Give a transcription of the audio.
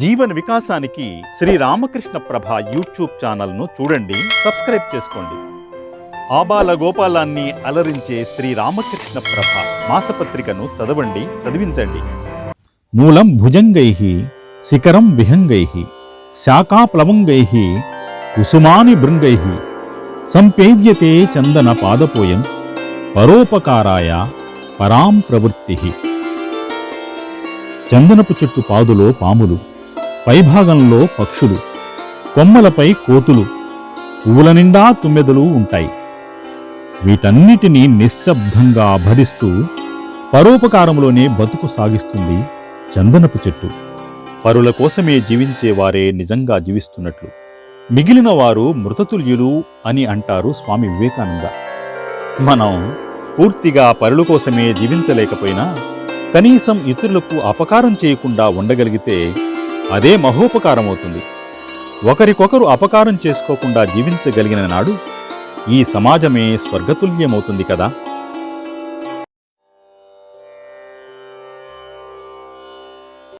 జీవన వికాసానికి శ్రీ రామకృష్ణ ప్రభ యూట్యూబ్ ఛానల్ను చూడండి సబ్స్క్రైబ్ చేసుకోండి. ఆబాల గోపాలాన్ని అలరించే శ్రీ రామకృష్ణ ప్రభ మాసపత్రికను చదవండి చదివించండి. మూలం భుజంగై శిఖరం విహంగై శాఖాప్లవంగై కుసుమాని భృంగై సంపేవ్యతే చందన పాదపోయం పరోపకారాయ పరాం ప్రవృత్తి. చందనపు చెట్టు పాదులో పాములు పైభాగంలో పక్షులు కొమ్మలపై కోతులు పువ్వుల నిండా తుమ్మెదలు ఉంటాయి. వీటన్నిటినీ నిశ్శబ్దంగా భరిస్తూ పరోపకారంలోనే బతుకు సాగిస్తుంది చందనపు చెట్టు. పరుల కోసమే జీవించేవారే నిజంగా జీవిస్తున్నట్లు. మిగిలిన వారు మృతతుల్యులు అని అంటారు స్వామి వివేకానంద. మనం పూర్తిగా పరుల కోసమే జీవించలేకపోయినా కనీసం ఇతరులకు అపకారం చేయకుండా ఉండగలిగితే అదే మహోపకారం అవుతుంది ఒకరికొకరు అపకారం చేసుకోకుండా జీవించగలిగిన నాడు ఈ సమాజమే స్వర్గతుల్యమవుతుంది కదా?